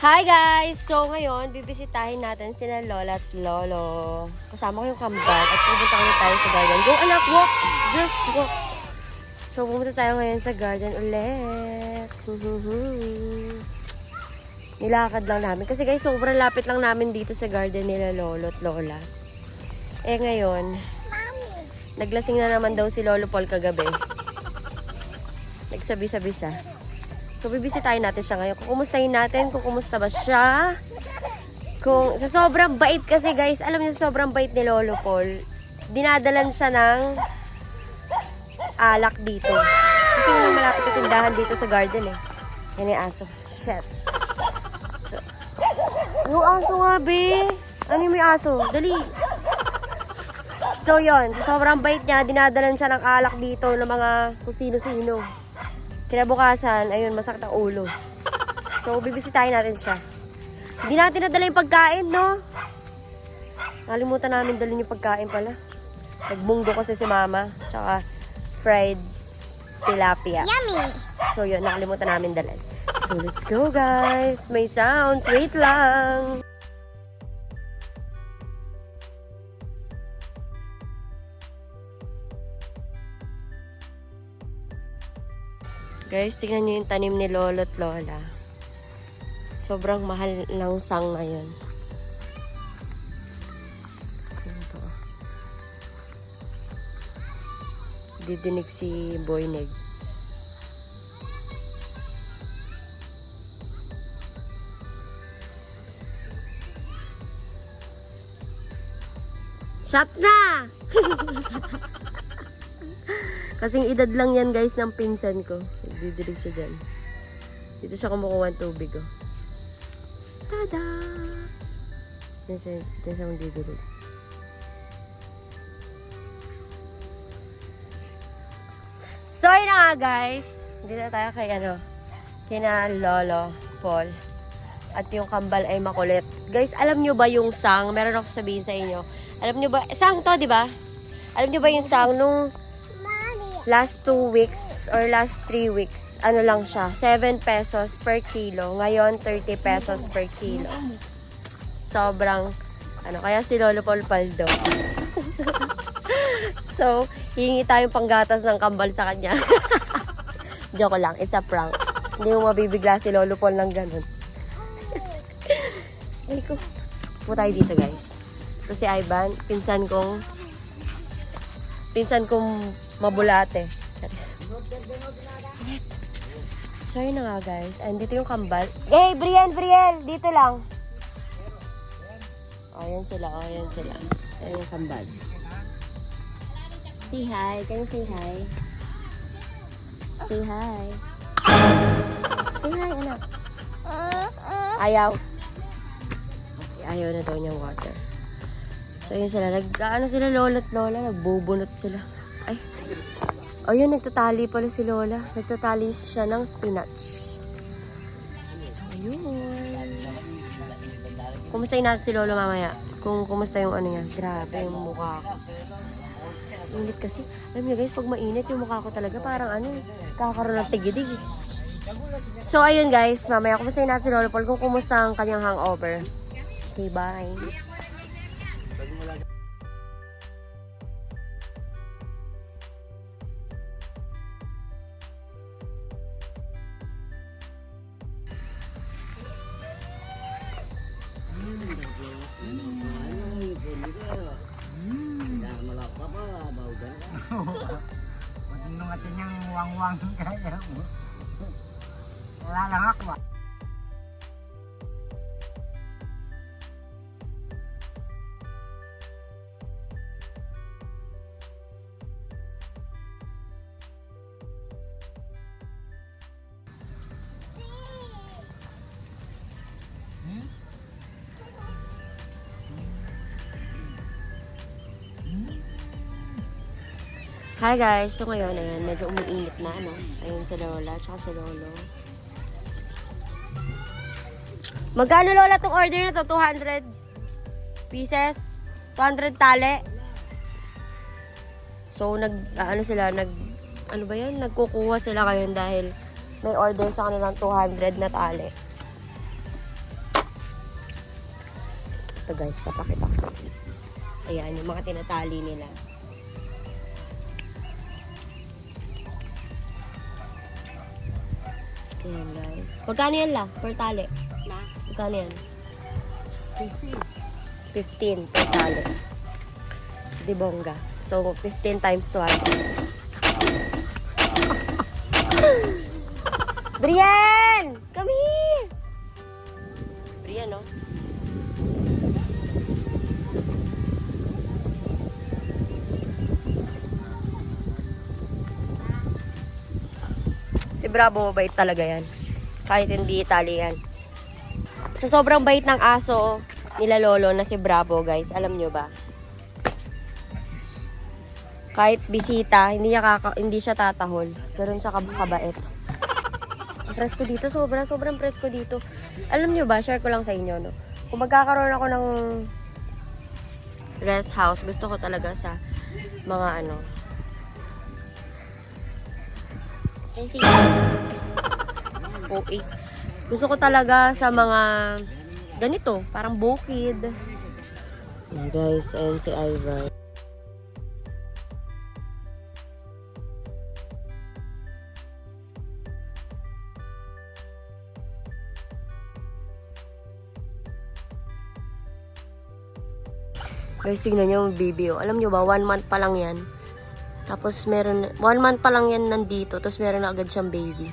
Hi guys! So ngayon, bibisitahin natin sina Lola at Lolo. Kasama ko yung kambal at pupunta kami tayo sa garden. Go anak, walk! Just walk! So pumunta tayo ngayon sa garden ulit. Nilakad lang namin. Kasi guys, sobrang lapit lang namin dito sa garden nila Lolo at Lola. Eh ngayon, naglasing na naman daw si Lolo Paul kagabi. Nagsabi-sabi siya. So, bibisitahin natin siya ngayon. Kukumustahin natin kung kumusta ba siya. Kung, sa sobrang bait kasi guys, alam niyo sobrang bait ni Lolo Paul, dinadalan siya ng alak dito. Kasi yung malapit na tindahan dito sa garden eh. Yan yung aso. Shit. So, yung aso nga, be. Ano yung may aso? Dali. So, yon sobrang bait niya, dinadalan siya ng alak dito ng mga kung sino-sino. Kinabukasan, ayun, masakit ang ulo. So, bibisitahin natin siya. Hindi natin nadala yung pagkain, no? Nakalimutan namin dalhin yung pagkain pala. Nagbunggo kasi si mama, tsaka fried tilapia. Yummy! So, yun, nakalimutan namin dalhin. So, let's go, guys. May sound. Wait lang. Guys, tingnan nyo yung tanim ni Lolo at Lola. Sobrang mahal ng sang ngayon. Ito. Didinig si Boyneg. Shut na! Kasing edad lang yan guys ng pinsan ko. Nagdidilig siya dyan. Dito siya kumukuha ng tubig oh. Tada! Diyan siya, diyan siya magdidilig. So yun na nga guys. Dito tayo kay ano, kina Lolo Paul. At yung kambal ay makulit. Guys, alam nyo ba yung sang? Meron ako sabihin sa inyo. Alam nyo ba? Sang to, di ba? Alam nyo ba yung sang nung last 2 weeks or last 3 weeks, ano lang siya, 7 pesos per kilo. Ngayon, 30 pesos per kilo. Sobrang, ano, kaya si Lolo Paul Paldo. so, hingi tayong panggatas ng kambal sa kanya. Joke lang, it's a prank. Hindi mo mabibigla si Lolo Paul ng ganun. Ay ko. Po tayo dito guys. Ito si Ivan, pinsan kong pinsan kong mabulate. So yun na nga guys. Andito yung kambal. Hey, Brian, Brian! Dito lang. Oh, yan sila. Oh, yan sila. Yan yung kambal. Say hi. Can you say hi? Say hi. Say hi, anak. Ayaw. Ayaw na daw niyang water. So, yun sila. Nag, ano sila, lola at lola. Nagbubunot sila. O yun, nagtatali pala si lola. Nagtatali siya ng spinach. So, yun. Kumustahin natin si lolo mamaya. Kung kumusta yung ano niya. Grabe yung mukha ko. Init kasi. Alam niyo guys, pag mainit yung mukha ko talaga parang ano, kakaroon ng tigidig. So, ayun guys, mamaya kumustahin natin si Lolo Paul kung kumusta ang kanyang hangover. Okay, bye. Atin yung wang-wang kaya wala lang ako. ah. Hi guys, so ngayon, ayan, medyo umiinit na, ano. Ayun si Lola, tsaka si Lolo. Magkano Lola tong order na to? 200 pieces? 200 tali? So, nag, ano sila, nag, ano ba yan? Nagkukuha sila ngayon dahil may order sa kanilang 200 na tali. Ito guys, papakita ko sa inyo. Ayan, yung mga tinatali nila. Ayan guys. Magkano yan la? Per tali? Na, Magkano yan? PC. 15 per tali. Di bongga. So, 15 times 200. Brian! Bravo, mabait talaga yan. Kahit hindi Italian. Sa sobrang bait ng aso nila Lolo na si Bravo, guys. Alam nyo ba? Kahit bisita, hindi, niya kaka- hindi siya tatahol. Ganun siya kab- kabait. Presko dito, sobra, sobrang presko dito. Alam nyo ba, share ko lang sa inyo, no? Kung magkakaroon ako ng rest house, gusto ko talaga sa mga ano. Ay, sige. Okay. Gusto ko talaga sa mga ganito, parang bukid. Guys, ayan si Ivan. Guys, tingnan nyo yung baby. Alam nyo ba, one month pa lang yan. Tapos meron, one month pa lang yan nandito. Tapos meron na agad siyang baby.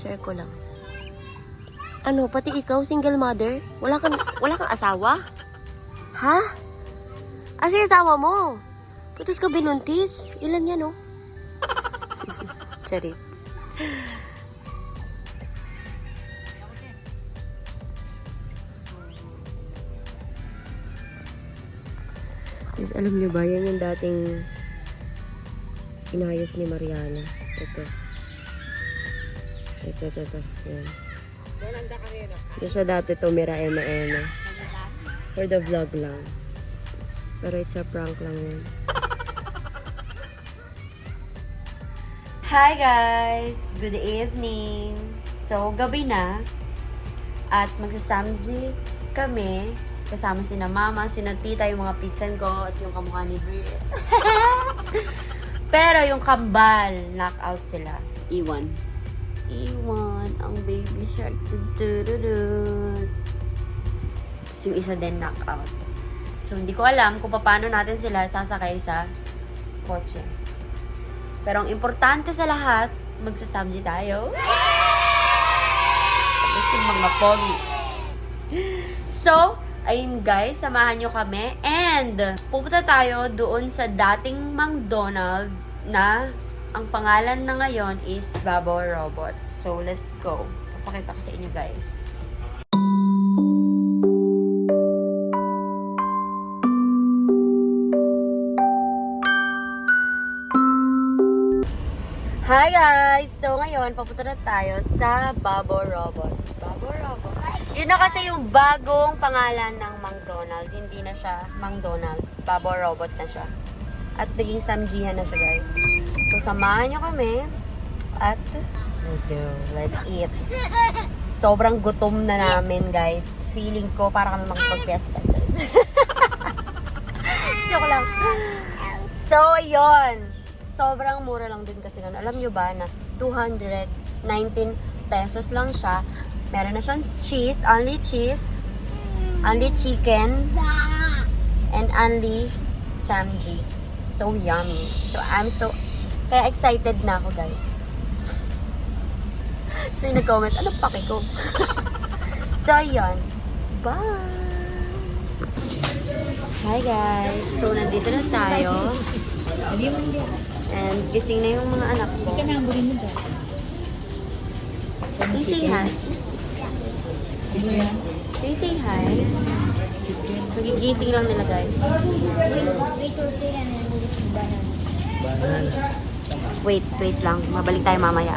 Share ko lang. Ano, pati ikaw, single mother? Wala kang, wala kang asawa? Ha? Asa yung asawa mo? Putos ka binuntis? Ilan yan, oh? Charit. Guys, alam niyo ba, yan yung dating inayos ni Mariana. Ito. Ito, ito, ito. Yan. Hindi siya dati tumira ema-ema. For the vlog lang. Pero it's a prank lang yun. Hi guys! Good evening! So, gabi na. At magsasamdi kami. Kasama sina mama, sina tita, yung mga pitsan ko, at yung kamukha ni Brie. Pero yung kambal, knockout sila. Iwan. Iwan ang baby shark. Tudururut. Tapos yung isa din knockout. So, hindi ko alam kung paano natin sila sasakay sa kotse. Pero ang importante sa lahat, magsasamji tayo. Tapos yung mga pogi. So, ayun guys, samahan nyo kami. And, pupunta tayo doon sa dating McDonald na ang pangalan na ngayon is Babo Robot. So, let's go. Papakita ko sa inyo guys. Hi guys! So ngayon, papunta na tayo sa Babo Robot. Babo. Yun na kasi yung bagong pangalan ng McDonald. Hindi na siya McDonald. Babo Robot na siya. At naging samjihan na siya guys. So samahan nyo kami. At let's go. Let's eat. Sobrang gutom na namin guys. Feeling ko para kami makapag-fiesta. Joke lang. So, yun. Sobrang mura lang din kasi nun. Alam nyo ba na 219 pesos lang siya. Meron na siyang cheese, only cheese, only chicken, and only samji. So yummy. So I'm so, kaya excited na ako guys. So may nag-comment, ano pake ko? so yun. Bye! Hi guys! So nandito na tayo. And gising na yung mga anak ko. Ika na, buli mo dyan. Can you Ano yan? You say hi? Magigising lang nila guys. Wait, wait lang. Mabalik tayo mamaya.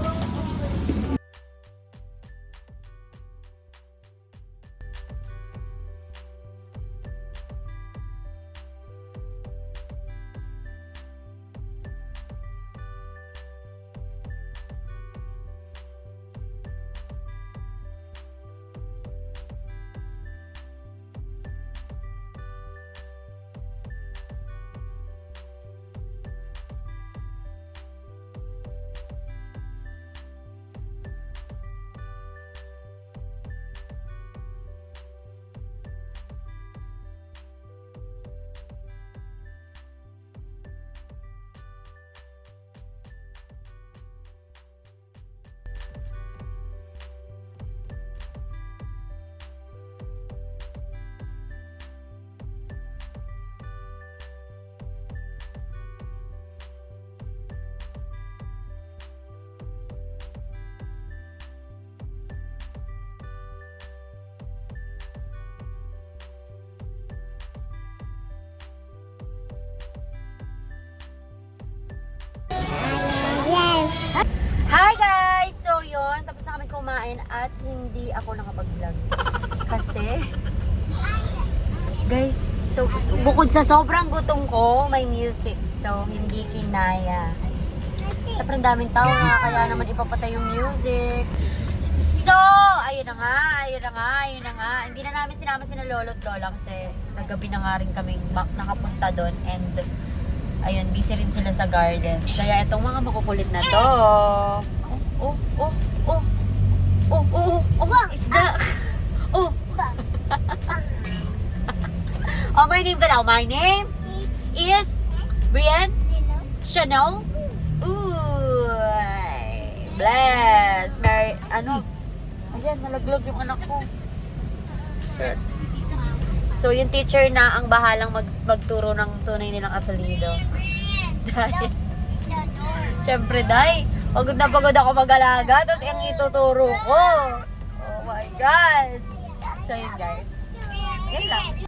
Kumain at hindi ako nakapag-vlog. Kasi, guys, so, bukod sa sobrang gutom ko, may music. So, hindi kinaya. Siyempre, ang daming tao na kaya naman ipapatay yung music. So, ayun na nga, ayun na nga, ayun na nga. Hindi na namin sinama si Lolo at Lola kasi naggabi na nga rin mak- nakapunta doon and ayun, busy rin sila sa garden. Kaya itong mga makukulit na to. Oh, oh, oh, oh, oh, oh, isda. Oh, oh, my name daw. My name is Brian Chanel. Ooh, bless. Mary, ano? Ayan, nalaglag yung anak ko. Shit. So, yung teacher na ang bahalang mag magturo ng tunay nilang apelido. Dahil, syempre, Day, pagod na pagod ako mag-alaga, tapos yung ituturo ko. Oh my God. So, yun guys. Yun lang.